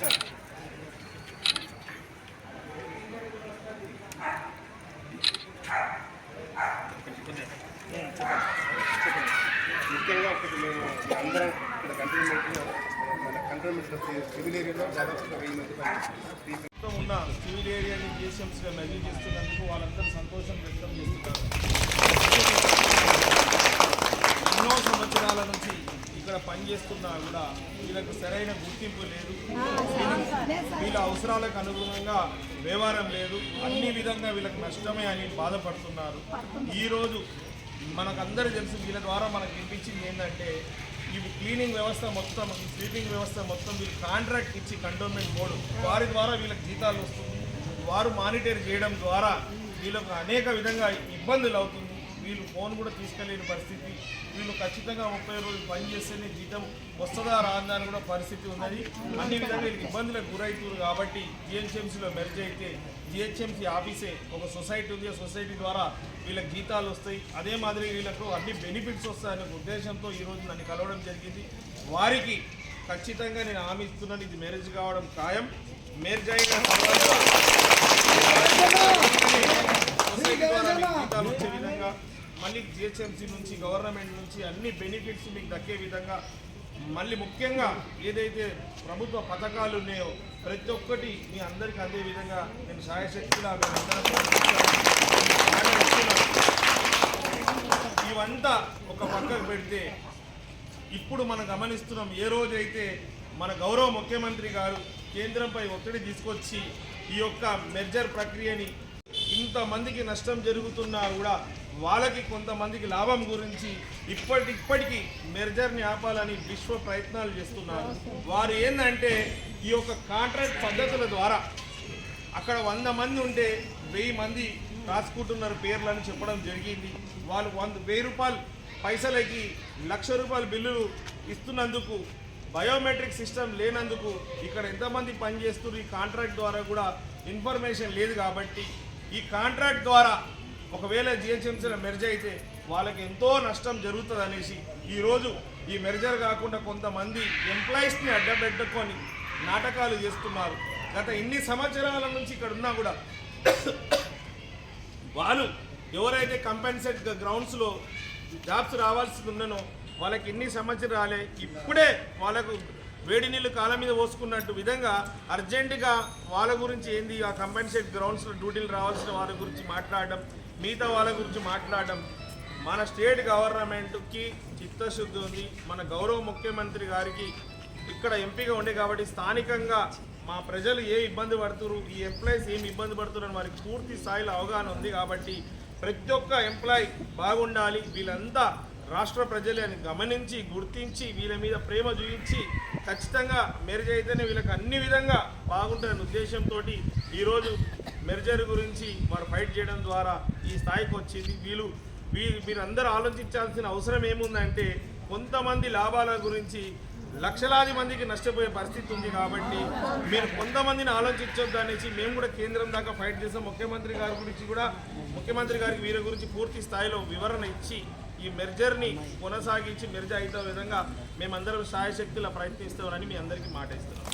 Sir? ముఖ్యంగా ఒకటి మేము అందరం ఇక్కడ మన సివిల్ ఏరియాలో దాదాపు వెయ్యి మంది ఉన్న సివిల్ ఏరియాని జిఎస్ఎంసీగా మెజర్ చేస్తున్నందుకు వాళ్ళందరూ సంతోషం వ్యక్తం చేస్తున్నారు ఎన్నో సంవత్సరాల నుంచి పనిచేస్తున్నా కూడా వీళ్ళకు సరైన గుర్తింపు లేదు. వీళ్ళ అవసరాలకు అనుగుణంగా వ్యవహారం లేదు. అన్ని విధంగా వీళ్ళకి నష్టమే అని బాధపడుతున్నారు. ఈరోజు మనకందరూ తెలుసు వీళ్ళ ద్వారా మనకు వినిపించింది ఏంటంటే ఈ క్లీనింగ్ వ్యవస్థ మొత్తం ఈ స్లీపింగ్ వ్యవస్థ మొత్తం వీళ్ళు కాంట్రాక్ట్ ఇచ్చి కంటోన్మెంట్ బోర్డు వారి ద్వారా వీళ్ళకి జీతాలు వస్తుంది వారు మానిటర్ చేయడం ద్వారా వీళ్ళకు అనేక విధంగా ఇబ్బందులు అవుతుంది వీళ్ళు ఫోన్ కూడా తీసుకెళ్ళలేని పరిస్థితి. వీళ్ళు ఖచ్చితంగా ముప్పై రోజులు పని చేస్తేనే జీతం వస్తుందా రాదా అని కూడా పరిస్థితి ఉన్నది. అన్ని విధంగా వీళ్ళకి ఇబ్బందులకు గురవుతున్నారు కాబట్టి జిహెచ్ఎంసీలో మెర్జ్ అయితే జిహెచ్ఎంసీ ఆఫీసే ఒక సొసైటీ ఉంది. ఆ సొసైటీ ద్వారా వీళ్ళకి జీతాలు వస్తాయి. అదే మాదిరి వీళ్ళకు అన్ని బెనిఫిట్స్ వస్తాయనే ఉద్దేశంతో ఈరోజు నన్ను కలవడం జరిగింది. వారికి ఖచ్చితంగా నేను హామీ ఇస్తున్నాను. ఇది మ్యారేజ్ కావడం ఖాయం. మ్యారేజ్ అయిన సొసైటీ ద్వారా మీకు జీతాలు వచ్చే విధంగా మళ్ళీ జిహెచ్ఎంసీ నుంచి గవర్నమెంట్ నుంచి అన్ని బెనిఫిట్స్ మీకు దక్కే విధంగా మళ్ళీ ముఖ్యంగా ఏదైతే ప్రభుత్వ పథకాలు ఉన్నాయో ప్రతి ఒక్కటి మీ అందరికీ అందే విధంగా నేను సాయశక్తిగా ఇవంతా ఒక పక్కకు పెడితే ఇప్పుడు మనం గమనిస్తున్నాం ఏ రోజైతే మన గౌరవ ముఖ్యమంత్రి గారు కేంద్రంపై ఒత్తిడి తీసుకొచ్చి ఈ యొక్క మెర్జర్ ప్రక్రియని కొంతమందికి నష్టం జరుగుతున్నా కూడా వాళ్ళకి కొంతమందికి లాభం గురించి ఇప్పటి ఇప్పటికీ మెర్జర్ని ఆపాలని విశ్వ ప్రయత్నాలు చేస్తున్నారు. వారు ఏంటంటే ఈ యొక్క కాంట్రాక్ట్ పద్ధతుల ద్వారా అక్కడ వంద మంది ఉంటే వెయ్యి మంది రాసుకుంటున్నారు పేర్లని చెప్పడం జరిగింది. వాళ్ళు వంద వెయ్యి రూపాయలు పైసలకి లక్ష రూపాయల బిల్లులు ఇస్తున్నందుకు బయోమెట్రిక్ సిస్టమ్ లేనందుకు ఇక్కడ ఎంతమంది పనిచేస్తున్నారు ఈ కాంట్రాక్ట్ ద్వారా కూడా ఇన్ఫర్మేషన్ లేదు కాబట్టి ఈ కాంట్రాక్ట్ ద్వారా ఒకవేళ జిహెచ్ఎంసీలో మెర్జ్ అయితే వాళ్ళకి ఎంతో నష్టం జరుగుతుంది అనేసి ఈరోజు ఈ మెర్జర్ కాకుండా కొంతమంది ఎంప్లాయీస్ని అడ్డబెట్టుకొని నాటకాలు చేస్తున్నారు. గత ఇన్ని సంవత్సరాల నుంచి ఇక్కడ ఉన్నా కూడా వాళ్ళు ఎవరైతే కంపెన్సేట్ గ్రౌండ్స్లో జాబ్స్ రావాల్సి ఉన్ననో వాళ్ళకి ఎన్ని సంవత్సరాలే ఇప్పుడే వాళ్ళకు వేడి నీళ్ళు కాళ్ళ మీద పోసుకున్నట్టు విధంగా అర్జెంటుగా వాళ్ళ గురించి ఏంది? ఆ కంపెన్సేట్ గ్రౌండ్స్లో డ్యూటీలు రావాల్సిన వాళ్ళ గురించి మాట్లాడడం మిగతా వాళ్ళ గురించి మాట్లాడడం మన స్టేట్ గవర్నమెంట్కి చిత్తశుద్ధి ఉంది. మన గౌరవ ముఖ్యమంత్రి గారికి ఇక్కడ ఎంపీగా ఉండే కాబట్టి స్థానికంగా మా ప్రజలు ఏ ఇబ్బంది పడుతురు ఈ ఎంప్లాయీస్ ఏమి ఇబ్బంది పడుతున్నారని వారికి పూర్తి స్థాయిలో అవగాహన ఉంది కాబట్టి ప్రతి ఒక్క ఎంప్లాయీ బాగుండాలి. వీళ్ళంతా రాష్ట్ర ప్రజలని గమనించి గుర్తించి వీళ్ళ మీద ప్రేమ చూపించి ఖచ్చితంగా మెరుజ్ అయితేనే వీళ్ళకి అన్ని విధంగా బాగుంటుందనే ఉద్దేశంతో ఈరోజు మెర్జర్ గురించి వారు ఫైట్ చేయడం ద్వారా ఈ స్థాయికి వచ్చింది. వీళ్ళు వీ మీరందరూ ఆలోచించాల్సిన అవసరం ఏముందంటే కొంతమంది లాభాల గురించి లక్షలాది మందికి నష్టపోయే పరిస్థితి ఉంది కాబట్టి మీరు కొంతమందిని ఆలోచించొద్దు అనేసి మేము కూడా కేంద్రం దాకా ఫైట్ చేసాం. ముఖ్యమంత్రి గారి గురించి కూడా ముఖ్యమంత్రి గారికి వీరి గురించి పూర్తి స్థాయిలో వివరణ ఇచ్చి ఈ మెర్జర్ని కొనసాగించి మెర్జర్ అయితే విధంగా మేమందరం సాయశక్తిలా ప్రయత్నిస్తామని మీ అందరికీ మాట ఇస్తున్నాం